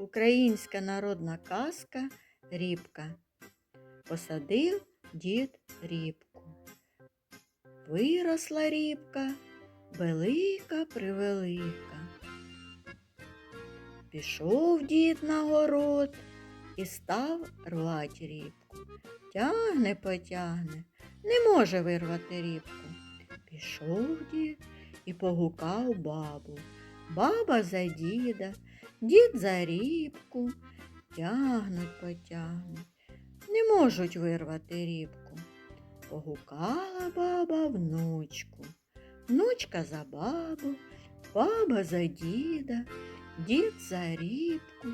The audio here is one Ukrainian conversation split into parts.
Українська народна казка Рібка. Посадив дід рібку. Виросла рібка, велика превелика. Пішов дід на город і став рвать рібку. Тягне потягне, не може вирвати рібку. Пішов дід і погукав бабу. Баба за діда, дід за рібку, тягнуть потягнуть, не можуть вирвати рібку. Погукала баба внучку, внучка за бабу, баба за діда, дід за рібку,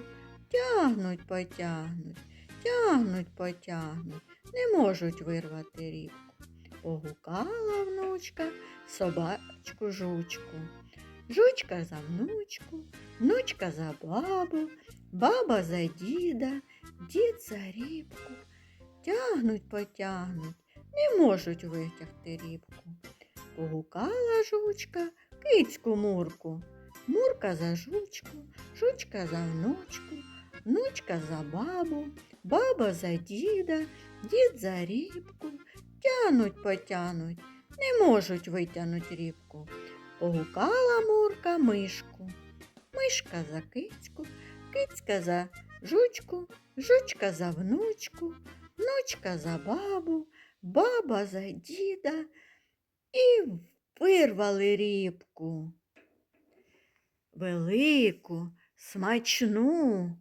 тягнуть потягнуть, тягнуть потягнуть, не можуть вирвати рібку. Погукала внучка собачку жучку. Жучка за внучку, внучка за бабу, баба за діда, дід за рібку. Тягнуть потягнуть, не можуть витягти рібку. Погукала жучка кицьку мурку, мурка за жучку, жучка за внучку, внучка за бабу, баба за діда, дід за рібку. Тянуть потянуть, не можуть витягнуть рібку. Погукала Мурка мишку. Мишка за кицьку, кицька за жучку, жучка за внучку, внучка за бабу, баба за діда і вирвали рібку. Велику, смачну,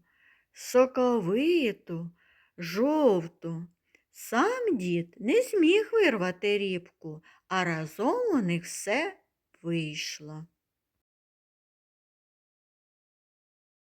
соковиту, жовту. Сам дід не зміг вирвати рібку, а разом у них все вийшло.